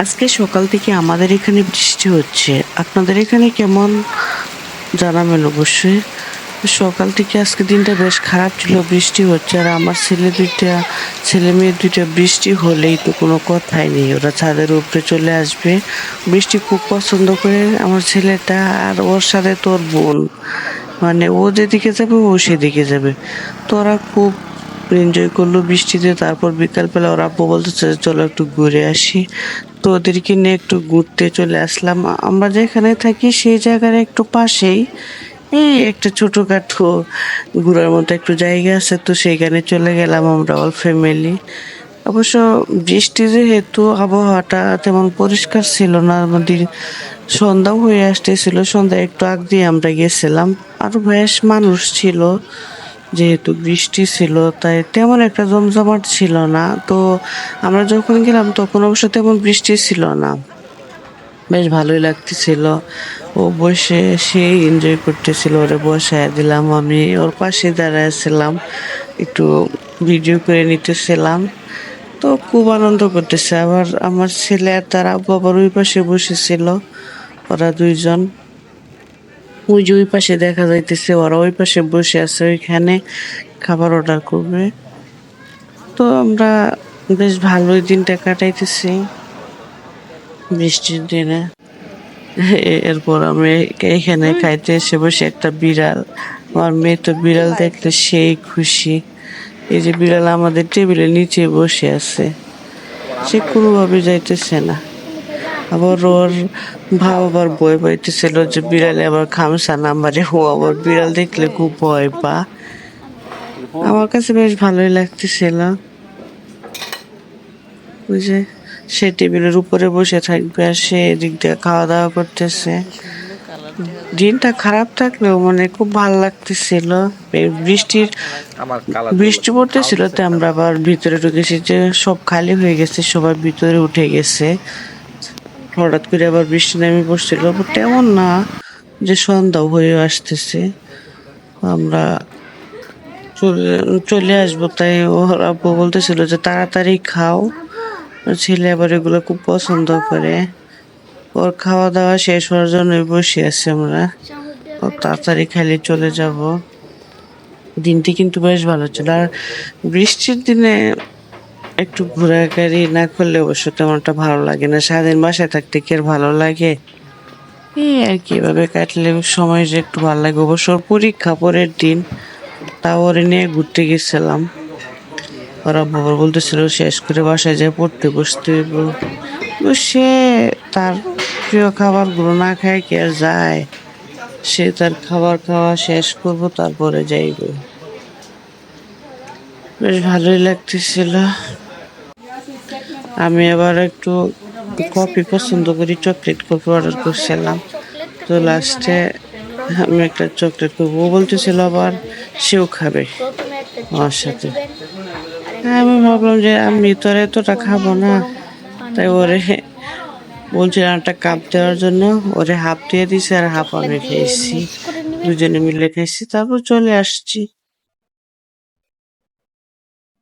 আজকে সকাল থেকে আমাদের এখানে বৃষ্টি হচ্ছে। আপনাদের এখানে কেমন জানাবেন অবশ্যই। সকাল থেকে আজকে দিনটা বেশ খারাপ ছিল, বৃষ্টি হচ্ছে। আর আমার ছেলে দুইটা, ছেলে মেয়ে দুইটা বৃষ্টি হলেই তো কোনো কথাই নেই। ওরা ছাদের উপরে চলে আসবে। বৃষ্টি খুব পছন্দ করে আমার ছেলেটা আর ওর সাথে তোর বোন। মানে ও যেদিকে যাবে, ও সেদিকে যাবে। তো ওরা খুব এনজয় করল বৃষ্টিতে। তারপর বিকালবেলা ওর আব্বু বলতেছে, চলো একটু ঘুরে আসি। তো ওদেরকে নিয়ে একটু ঘুরতে চলে আসলাম। আমরা যেখানে থাকি সেই জায়গার একটু পাশেই। এই একটা ছোটোখাটো ঘোরার মতো একটু জায়গা আছে, তো সেইখানে চলে গেলাম আমরা অল ফ্যামিলি অবশ্য বৃষ্টি যেহেতু, আবহাওয়াটা তেমন পরিষ্কার ছিল না। আমাদের সন্ধ্যাও হয়ে আসতেছিল। সন্ধ্যা একটু আগ দিয়ে আমরা গেছিলাম। আরও বেশ মানুষ ছিল। যেহেতু বৃষ্টি ছিল, তাই তেমন একটা জমজমাট ছিল না। তো আমরা যখন গেলাম, তখন অবশ্য তেমন বৃষ্টি ছিল না। বেশ ভালোই লাগতেছিল। ও বসে সেই এনজয় করতেছিল, ওরে বসায় দিলাম। আমি ওর পাশে দাঁড়াইছিলাম একটু ভিডিও করে নিতেছিলাম। তো খুব আনন্দ করতেছে। আবার আমার ছেলে আর তার আব্বু আবার ওই পাশে বসেছিল, ওরা দুইজন। ওই যে ওই পাশে দেখা যাইতেছে, ওরা ওই পাশে বসে আছে, ওইখানে খাবার অর্ডার করবে। তো আমরা বেশ ভালোই দিনটা কাটাইতেছি, বৃষ্টির দিনে। এরপর আমি এখানে খাইতে এসে বসে একটা বিড়াল, আমার মেয়ে তো বিড়াল দেখলে সেই খুশি। এই যে বিড়াল আমাদের টেবিলের নিচে বসে আছে, সে কোনোভাবে যাইতেছে না। আবার ওর ভাব আবার ভয় পাইতেছিল যে বিড়ালে আবার খামসা নাম্বারে ও আবার বিড়াল দেখলে খুব ভয় পা। আমার কাছে বেশ ভালোই লাগতেছিল। যে সে টেবিলের উপরে বসে থাকবে আর সে এদিক দিয়ে খাওয়া দাওয়া করতেছে। দিনটা খারাপ থাকলেও মানে খুব ভালো লাগতেছিল। বৃষ্টির বৃষ্টি পড়তেছিল তো আমরা আবার ভিতরে ঢুকেছি যে সব খালি হয়ে গেছে সবার ভিতরে উঠে গেছে। হঠাৎ করে আবার বৃষ্টি নেমে পড়ছিল তেমন না যে সন্ধ্যা হয়ে আসতেছে। আমরা চলে চলে আসব, তাই ওর আব্বু বলতেছিল যে তাড়াতাড়ি খাও। ছেলে আবার এগুলো খুব পছন্দ করে। ওর খাওয়া দাওয়া শেষ হওয়ার জন্য বসে আছি আমরা। ও তাড়াতাড়ি খালি চলে যাব। দিনটি কিন্তু বেশ ভালো ছিল। আর বৃষ্টির দিনে একটু ঘোরাঘুরি না করলে অবশ্য তেমনটা ভালো লাগে না। সারাদিন বাসায় থাকতে কি আর ভালো লাগে? এই আর কি, এভাবে কাটলে সময় যে একটু ভালো লাগে। অবশ্য পরীক্ষা পরের দিন, তাও নিয়ে ঘুরতে গেছিলাম। ওরা বাবা বলতেছিল, শেষ করে বাসায় যায় পড়তে বসতে। সে তার প্রিয় খাবারগুলো না খায় কি আর যায়। সে তার খাবার খাওয়া শেষ করব, তারপরে যাইবে। বেশ ভালোই লাগতেছিল। আমি আবার একটু কফি পছন্দ করি চকলেট কফি অর্ডার করছিলাম। তো লাস্টে আমি একটা চকলেট করব। ও বলতেছিল আবার সেও খাবে। আমার সাথে। হ্যাঁ, আমি ভাবলাম যে আমি তো আর এতটা খাব না। তাই ওরে বলছিলাম একটা কাপ দেওয়ার জন্য। ওরে হাফ দিয়ে দিছে আর হাফ আমি খেয়েছি। দুজনে মিলে খেয়েছি। তারপর চলে আসছি।